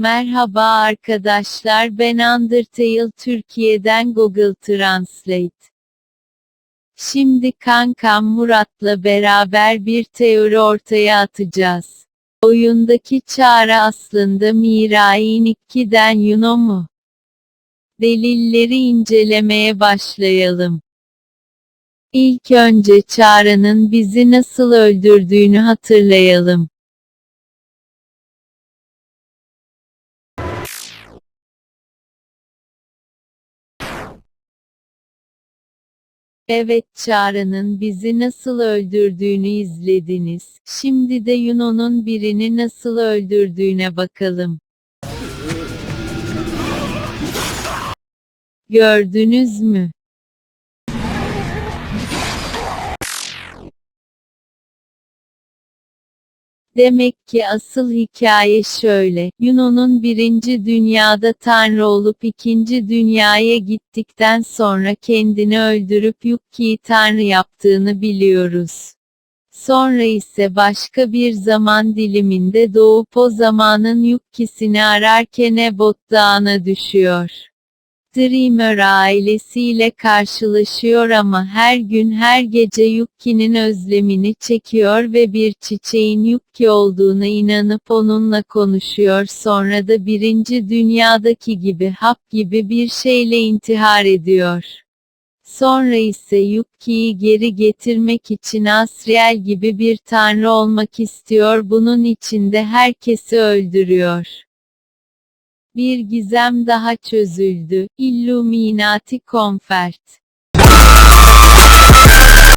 Merhaba arkadaşlar ben Undertale Türkiye'den Google Translate. Şimdi kankam Murat'la beraber bir teori ortaya atacağız. Oyundaki çağrı aslında Mirai Nikki'den Yuno mu? Delilleri incelemeye başlayalım. İlk önce Çağrı'nın bizi nasıl öldürdüğünü hatırlayalım. Evet Çağrı'nın bizi nasıl öldürdüğünü izlediniz. Şimdi de Yuno'nun birini nasıl öldürdüğüne bakalım. Gördünüz mü? Demek ki asıl hikaye şöyle, Yuno'nun birinci dünyada tanrı olup ikinci dünyaya gittikten sonra kendini öldürüp Yukki'yi tanrı yaptığını biliyoruz. Sonra ise başka bir zaman diliminde doğup o zamanın Yukki'sini ararken Ebot Dağı'na düşüyor. Dreamer ailesiyle karşılaşıyor ama her gün her gece Yuki'nin özlemini çekiyor ve bir çiçeğin Yuki olduğuna inanıp onunla konuşuyor sonra da birinci dünyadaki gibi hap gibi bir şeyle intihar ediyor. Sonra ise Yuki'yi geri getirmek için Asriel gibi bir tanrı olmak istiyor bunun için de herkesi öldürüyor. Bir gizem daha çözüldü. Illuminati Confert